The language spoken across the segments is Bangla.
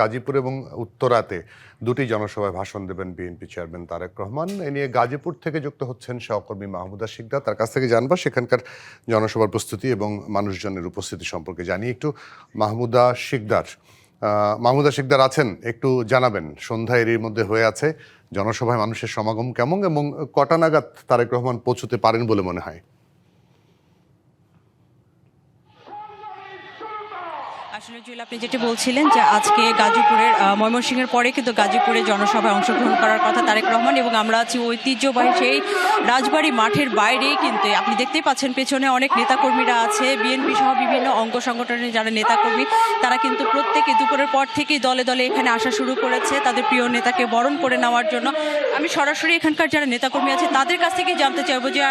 গাজীপুর এবং উত্তরাতে দুটি জনসভায় ভাষণ দেবেন বিএনপি চেয়ারম্যান তারেক রহমান। এ নিয়ে গাজীপুর থেকে যুক্ত হচ্ছেন সহকর্মী মাহমুদা শিকদার। তার কাছ থেকে জানব সেখানকার জনসভার প্রস্তুতি এবং মানুষজনের উপস্থিতি সম্পর্কে। জানি একটু মাহমুদা শিকদার। মাহমুদা শিকদার আছেন, একটু জানাবেন। সন্ধ্যা এরই মধ্যে হয়ে আছে জনসভায় মানুষের সমাগম কেমন এবং কটা নাগাদ তারেক রহমান পৌঁছতে পারেন বলে মনে হয়? আসলে জুয়েল, আপনি যেটা বলছিলেন যে আজকে গাজীপুরের ময়মনসিংহের পরে কিন্তু গাজীপুরে জনসভায় অংশগ্রহণ করার কথা তারেক রহমান এবং আমরা আছি ঐতিহ্যবাহী সেই রাজবাড়ী মাঠের বাইরেই কিন্তু আপনি দেখতেই পাচ্ছেন পেছনে অনেক নেতাকর্মীরা আছে বিএনপি সহ বিভিন্ন অঙ্গ সংগঠনের যারা নেতাকর্মী, তারা কিন্তু প্রত্যেকে দুপুরের পর থেকেই দলে দলে এখানে আসা শুরু করেছে তাদের প্রিয় নেতাকে বরণ করে নেওয়ার জন্য। আমি সরাসরি এখানকার যারা নেতাকর্মী আছে তাদের কাছ থেকেই জানতে চাইব যে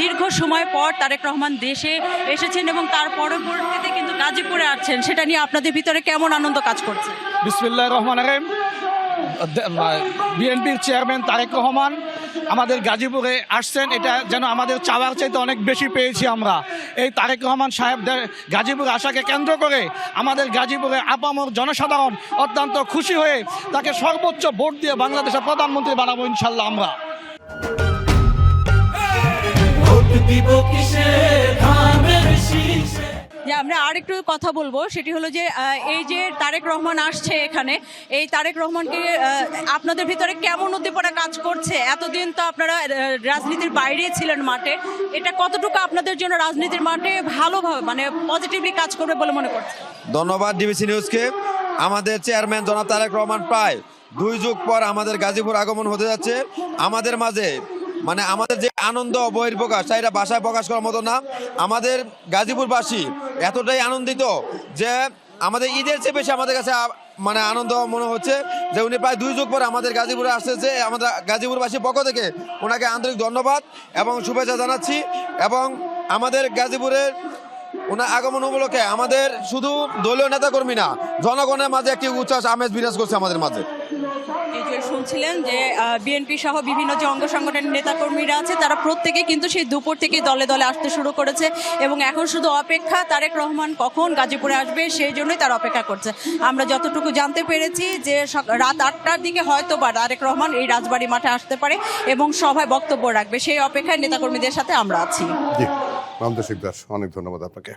দীর্ঘ সময় পর তারেক রহমান দেশে এসেছেন এবং তার পরবর্তীতে কিন্তু গাজীপুরে আসছেন, সেটা নিয়ে আপনাদের ভিতরে কেমন আনন্দ কাজ করছে? বিসমিল্লাহ রহমান রহিম। বিএনপির চেয়ারম্যান তারেক রহমান আমাদের গাজীপুরে আসছেন। এটা যেন আমাদের চাওয়ার চাইতে অনেক বেশি পেয়েছি আমরা। এই তারেক রহমান সাহেব গাজীপুর আসাকে কেন্দ্র করে আমাদের গাজীপুরে আপামর জনসাধারণ অত্যন্ত খুশি হয়ে তাকে সর্বোচ্চ ভোট দিয়ে বাংলাদেশের প্রধানমন্ত্রী বানাবো ইনশাল্লাহ আমরা। ভোট দিব কিসে যে আমরা আর একটু কথা বলব, সেটি হলো যে এই যে তারেক রহমান আসছে এখানে, এই তারেক রহমানকে আপনাদের ভিতরে কেমন উদ্দীপনা কাজ করছে? এতদিন তো আপনারা রাজনীতির বাইরে ছিলেন মাঠে, এটা কতটুকু আপনাদের জন্য রাজনীতির মাঠে ভালোভাবে মানে পজিটিভলি কাজ করবে বলে মনে করছে ধন্যবাদ ডিবিসি নিউজকে। আমাদের চেয়ারম্যান জনাব তারেক রহমান প্রায় দুই যুগ পর আমাদের গাজীপুর আগমন হতে যাচ্ছে। আমাদের মাঝে মানে আমাদের যে আনন্দ বহির্প্রকাশ, তা এটা ভাষায় প্রকাশ করার মতো না। আমাদের গাজীপুরবাসী এতটাই আনন্দিত যে আমাদের ঈদের চেয়ে বেশি আমাদের কাছে মানে আনন্দ মনে হচ্ছে যে উনি প্রায় দুই যুগ পর আমাদের গাজীপুরে আসতেছে। আমাদের গাজীপুরবাসীর পক্ষ থেকে ওনাকে আন্তরিক ধন্যবাদ এবং শুভেচ্ছা জানাচ্ছি এবং আমাদের গাজীপুরের ওনার আগমন উপলক্ষে আমাদের শুধু দলীয় নেতাকর্মী না, জনগণের মাঝে একটি উচ্ছ্বাস, আমেজ বিরাজ করছে আমাদের মাঝে। এই যে শুনছিলেন যে বিএনপি সহ বিভিন্ন যে অঙ্গ সংগঠনের নেতাকর্মীরা আছে, তারা প্রত্যেকে কিন্তু সেই দুপুর থেকে দলে দলে আসতে শুরু করেছে এবং এখন শুধু অপেক্ষা তারেক রহমান কখন গাজীপুরে আসবে সেই জন্যই তারা অপেক্ষা করছে। আমরা যতটুকু জানতে পেরেছি যে রাত আটটার দিকে হয়তো বা তারেক রহমান এই রাজবাড়ী মাঠে আসতে পারে এবং সভায় বক্তব্য রাখবে। সেই অপেক্ষায় নেতাকর্মীদের সাথে আমরা আছি। জি অনেক ধন্যবাদ আপনাকে।